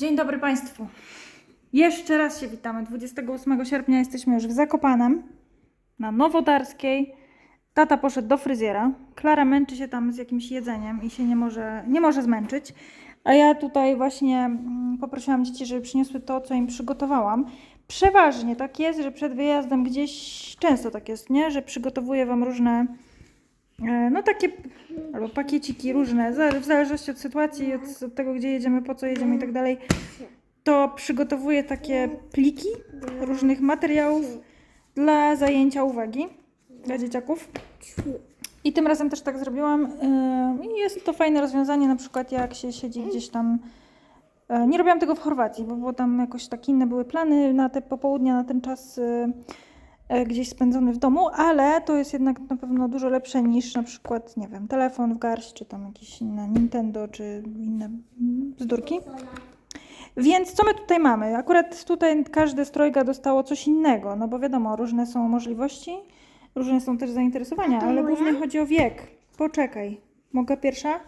Dzień dobry Państwu. Jeszcze raz się witamy. 28 sierpnia jesteśmy już w Zakopanem na Nowodarskiej. Tata poszedł do fryzjera. Klara męczy się tam z jakimś jedzeniem i się nie może, nie może zmęczyć. A ja tutaj właśnie mm, poprosiłam dzieci, żeby przyniosły to, co im przygotowałam. Przeważnie tak jest, że przed wyjazdem gdzieś często tak jest, nie? Że przygotowuję Wam różne No takie albo pakieciki różne, w zależności od sytuacji, od, od tego, gdzie jedziemy, po co jedziemy i tak dalej, to przygotowuję takie pliki różnych materiałów dla zajęcia uwagi dla dzieciaków. I tym razem też tak zrobiłam. e, I jest to fajne rozwiązanie, na przykład jak się siedzi gdzieś tam. e, Nie robiłam tego w Chorwacji, bo, bo tam jakoś tak inne były plany na te popołudnia, na ten czas e, e, gdzieś spędzony w domu, ale to jest jednak na pewno dużo lepsze niż na przykład, nie wiem, telefon w garść, czy tam jakieś inne Nintendo, czy inne bzdurki. Więc co my tutaj mamy? Akurat tutaj każde strojga dostało coś innego, no bo wiadomo, różne są możliwości, różne są też zainteresowania, ale głównie chodzi o wiek. Poczekaj, mogę pierwsza?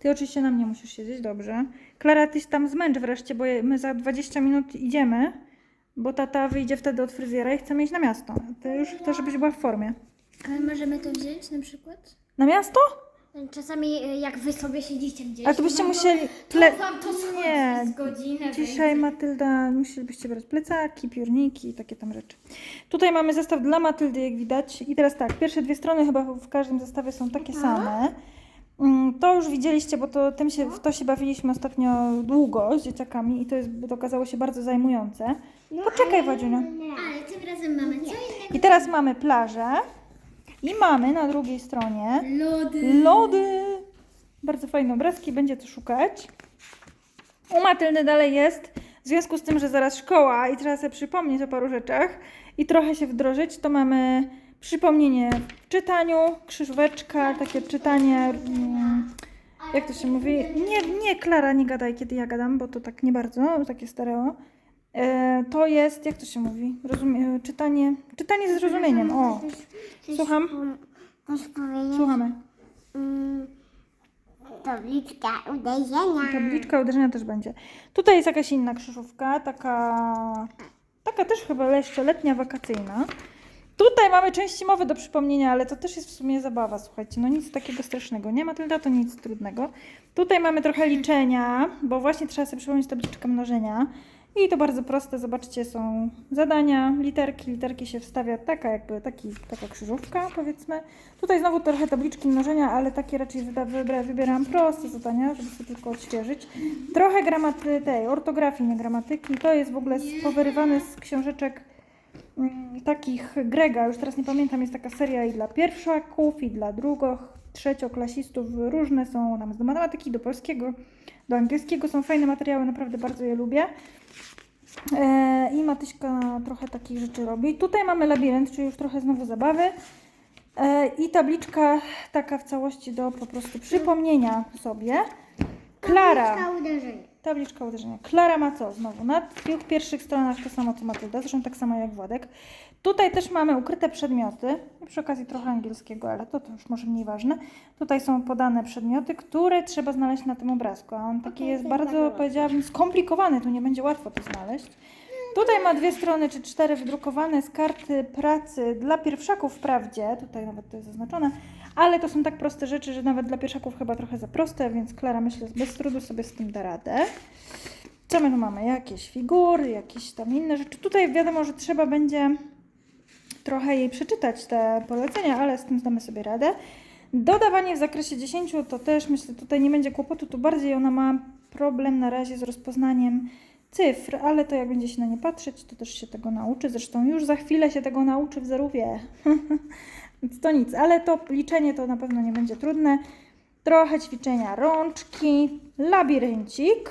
Ty oczywiście na mnie musisz siedzieć, dobrze. Klara, tyś tam zmęcz wreszcie, bo my za 20 minut idziemy, bo tata wyjdzie wtedy od fryzjera i chcemy iść na miasto. Ty już chcesz, żebyś była w formie. Ale możemy to wziąć na przykład? Na miasto? Czasami y, jak wy sobie siedzicie gdzieś. Ale to byście no musieli... To Ple... wam to schodzi Nie, z godzinę. Dzisiaj Matylda, musielibyście brać plecaki, piórniki i takie tam rzeczy. Tutaj mamy zestaw dla Matyldy, jak widać. I teraz tak, pierwsze dwie strony chyba w każdym zestawie są takie same. Mm, To już widzieliście, bo to, tym się, w to się bawiliśmy ostatnio długo z dzieciakami i to, jest, to okazało się bardzo zajmujące. Poczekaj, Wadziunia. Ale tym razem mamy co innego. I teraz mamy plażę i mamy na drugiej stronie Lody. Lody! Bardzo fajne obrazki, będzie to szukać. U Matyldy dalej jest. W związku z tym, że zaraz szkoła i trzeba sobie przypomnieć o paru rzeczach i trochę się wdrożyć, to mamy przypomnienie w czytaniu, krzyżóweczka, takie czytanie. mm, Jak to się mówi? Nie, nie, Klara, nie gadaj, kiedy ja gadam, bo to tak nie bardzo, takie stereo. E, to jest, jak to się mówi? Rozumie, czytanie, czytanie z zrozumieniem. O, słucham, słuchamy. mm, tabliczka uderzenia. Tabliczka uderzenia też będzie. Tutaj jest jakaś inna krzyżówka, taka, taka też chyba jeszcze letnia, wakacyjna. Tutaj mamy części mowy do przypomnienia, ale to też jest w sumie zabawa, słuchajcie. No nic takiego strasznego. Nie ma Matylda, to nic trudnego. Tutaj mamy trochę liczenia, bo właśnie trzeba sobie przypomnieć tabliczkę mnożenia. I to bardzo proste, zobaczcie, są zadania, literki, literki się wstawia taka jakby taki, taka krzyżówka powiedzmy. Tutaj znowu trochę tabliczki mnożenia, ale takie raczej wybra, wybieram proste zadania, żeby sobie tylko odświeżyć. Trochę gramaty tej, ortografii, nie gramatyki. To jest w ogóle powyrywane z książeczek takich Grega, już teraz nie pamiętam, jest taka seria i dla pierwszaków, i dla drugoch, trzecioklasistów, różne są tam z matematyki, do polskiego, do angielskiego, są fajne materiały, naprawdę bardzo je lubię. E, I Matyśka trochę takich rzeczy robi. Tutaj mamy labirynt, czyli już trochę znowu zabawy. E, I tabliczka taka w całości do po prostu przypomnienia sobie. Klara. Tabliczka uderzenia. Tabliczka uderzenia. Klara ma co znowu? Na tych pierwszych stronach to samo co Matylda, zresztą tak samo jak Władek. Tutaj też mamy ukryte przedmioty i przy okazji trochę angielskiego, ale to, to już może mniej ważne. Tutaj są podane przedmioty, które trzeba znaleźć na tym obrazku, a on taki jest bardzo, powiedziałabym, skomplikowany, tu nie będzie łatwo to znaleźć. Tutaj ma dwie strony czy cztery wydrukowane z karty pracy dla pierwszaków wprawdzie, tutaj nawet to jest zaznaczone, ale to są tak proste rzeczy, że nawet dla pierwszaków chyba trochę za proste, więc Klara myślę bez trudu sobie z tym da radę. Co my tu mamy? Jakieś figury, jakieś tam inne rzeczy. Tutaj wiadomo, że trzeba będzie trochę jej przeczytać te polecenia, ale z tym zdamy sobie radę. Dodawanie w zakresie 10 to też myślę tutaj nie będzie kłopotu, tu bardziej ona ma problem na razie z rozpoznaniem cyfr, ale to jak będzie się na nie patrzeć, to też się tego nauczy. Zresztą już za chwilę się tego nauczy w zerówie. Więc to nic, ale to liczenie to na pewno nie będzie trudne. Trochę ćwiczenia rączki, labiryncik.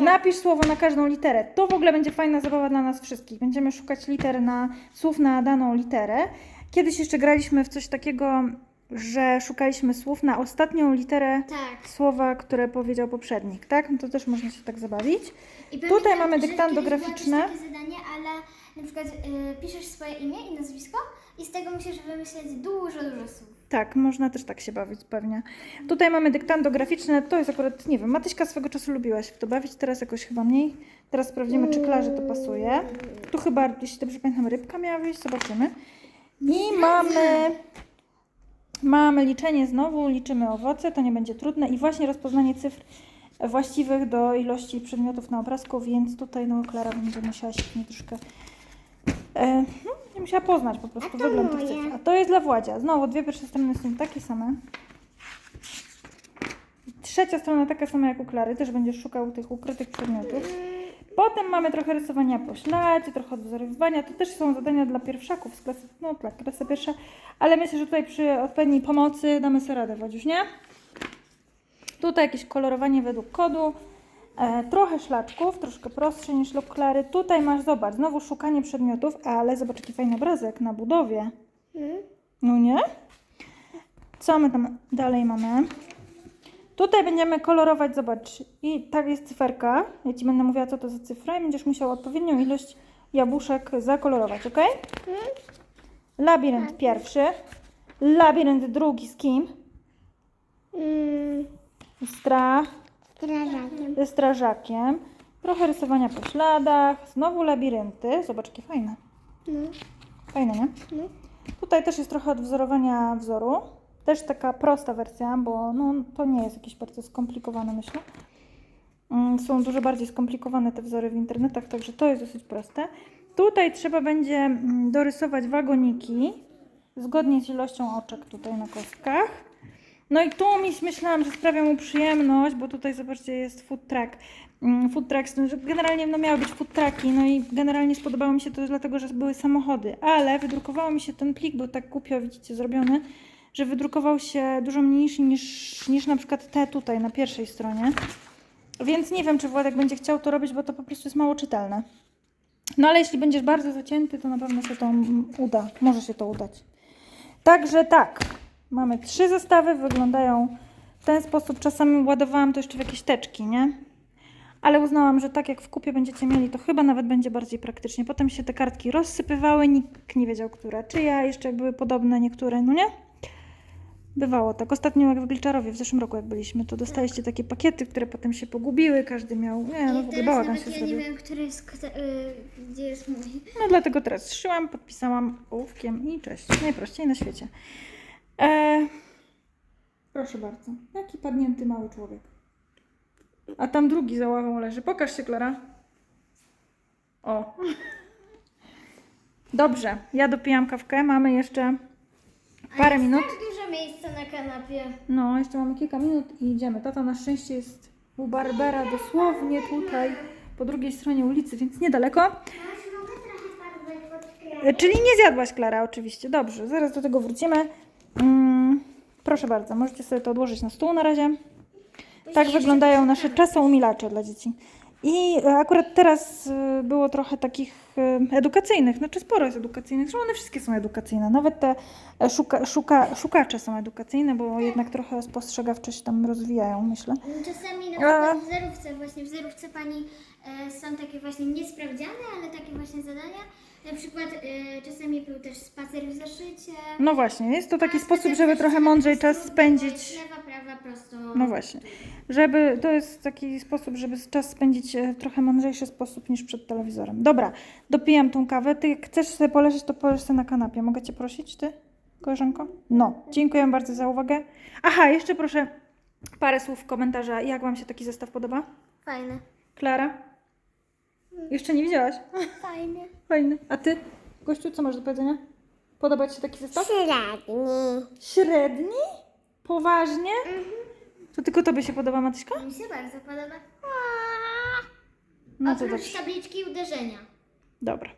Napisz słowo na każdą literę. To w ogóle będzie fajna zabawa dla nas wszystkich. Będziemy szukać liter na słów na daną literę. Kiedyś jeszcze graliśmy w coś takiego, że szukaliśmy słów na ostatnią literę Tak. słowa, które powiedział poprzednik, tak? No to też można się tak zabawić. Tutaj mamy dyktando graficzne. takie zadanie, ale na przykład y, piszesz swoje imię i nazwisko i z tego musisz wymyśleć dużo, dużo słów. Tak, można też tak się bawić pewnie. Tutaj mamy dyktando graficzne, to jest akurat, nie wiem, Matyśka swego czasu lubiłaś w to bawić, teraz jakoś chyba mniej. Teraz sprawdzimy, czy Klarze to pasuje. Tu chyba, jeśli dobrze pamiętam, rybka miała wyjść, zobaczymy. I mamy, mamy liczenie znowu, liczymy owoce, to nie będzie trudne i właśnie rozpoznanie cyfr właściwych do ilości przedmiotów na obrazku, więc tutaj no Klara będzie musiała się troszkę e, no, musiała poznać po prostu A to wygląd tych moje. cyfr. A to jest dla Władzia. Znowu dwie pierwsze strony są takie same. Trzecia strona taka sama jak u Klary, też będziesz szukał tych ukrytych przedmiotów. Potem mamy trochę rysowania po śladzie, trochę odwzorowywania. To też są zadania dla pierwszaków z klasy, no dla klasy pierwsza, ale myślę, że tutaj przy odpowiedniej pomocy damy sobie radę, Wodziuś, nie? Tutaj jakieś kolorowanie według kodu. E, trochę szlaczków, troszkę prostsze niż lub Klary. Tutaj masz, zobacz, znowu szukanie przedmiotów, ale zobacz jaki fajny obrazek na budowie. No nie? Co my tam dalej mamy? Tutaj będziemy kolorować, zobacz, i tak jest cyferka. Ja Ci będę mówiła, co to za cyfra i będziesz musiał odpowiednią ilość jabłuszek zakolorować, ok? Labirynt pierwszy. Labirynt drugi z kim? Mm, Stra, strażakiem. ze strażakiem. Trochę rysowania po śladach. Znowu labirynty. Zobacz, jakie fajne. No, Fajne, nie? no. Tutaj też jest trochę odwzorowania wzoru. Też taka prosta wersja, bo no, to nie jest jakieś bardzo skomplikowane, myślę. Mm, Są dużo bardziej skomplikowane te wzory w internetach, także to jest dosyć proste. Tutaj trzeba będzie mm, dorysować wagoniki zgodnie z ilością oczek tutaj na kostkach. No i tu mi myślałam, że sprawia mu przyjemność, bo tutaj zobaczcie jest food truck. Mm, Food trucks, no, generalnie no, miały być food trucki, no i generalnie spodobało mi się to dlatego, że były samochody, ale wydrukowało mi się ten plik, był tak głupio, widzicie, zrobiony, że wydrukował się dużo mniejszy niż, niż na przykład te tutaj na pierwszej stronie. Więc nie wiem, czy Władek będzie chciał to robić, bo to po prostu jest mało czytelne. No ale jeśli będziesz bardzo zacięty, to na pewno się to uda. Może się to udać. Także tak, mamy trzy zestawy, wyglądają w ten sposób. Czasami ładowałam to jeszcze w jakieś teczki, nie? Ale uznałam, że tak jak w kupie będziecie mieli, to chyba nawet będzie bardziej praktycznie. Potem się te kartki rozsypywały, nikt nie wiedział, która czyja, jeszcze jak były podobne niektóre, no nie? Bywało tak. Ostatnio jak w Gliczarowie, w zeszłym roku jak byliśmy, to dostaliście takie pakiety, które potem się pogubiły, każdy miał, nie, no w ogóle bałagan się ja nie zrobił. wiem, który jest, kto, y, gdzie jest mój. No dlatego teraz zszyłam, podpisałam ołówkiem i cześć. Najprościej na świecie. E, proszę bardzo. Jaki padnięty mały człowiek. A tam drugi za ławą leży. Pokaż się, Klara. O. Dobrze, ja dopijam kawkę. Mamy jeszcze parę minut. Tak dużo miejsca na kanapie. No, jeszcze mamy kilka minut i idziemy. Tata na szczęście jest u Barbera dosłownie tutaj, po drugiej stronie ulicy, więc niedaleko. E, Czyli nie zjadłaś, Klara, oczywiście. Dobrze, zaraz do tego wrócimy. Mm, proszę bardzo, możecie sobie to odłożyć na stół na razie. Tak wyglądają nasze czasoumilacze dla dzieci. I akurat teraz e, było trochę takich e, edukacyjnych, znaczy sporo jest edukacyjnych, że one wszystkie są edukacyjne. Nawet te e, szuka, szuka, szukacze są edukacyjne, bo jednak trochę spostrzegawczo się tam rozwijają, myślę. Czasami na przykład w zerówce, właśnie w zerówce pani e, są takie właśnie niesprawdziane, ale takie właśnie zadania. Na przykład e, czasami był też spacer w zeszycie. No właśnie, jest to taki sposób, żeby trochę mądrzej czas spędzić. Lewa, prawa, prosto. No właśnie. Żeby, to jest taki sposób, żeby czas spędzić e, w trochę mądrzejszy sposób niż przed telewizorem. Dobra, dopijam tą kawę. Ty jak chcesz sobie poleżeć, to poleż sobie na kanapie. Mogę Cię prosić, Ty, koleżanko? No, dziękuję bardzo za uwagę. Aha, jeszcze proszę parę słów komentarza. Jak Wam się taki zestaw podoba? Fajne. Klara? Jeszcze nie widziałaś? Fajne. Fajny. A Ty, gościu, co masz do powiedzenia? Podoba Ci się taki zestaw? Średni. Średni? Poważnie? To tylko Tobie się podoba, Matyśka? Mi się bardzo podoba. No to Oprócz dobrze. tabliczki uderzenia. Dobra.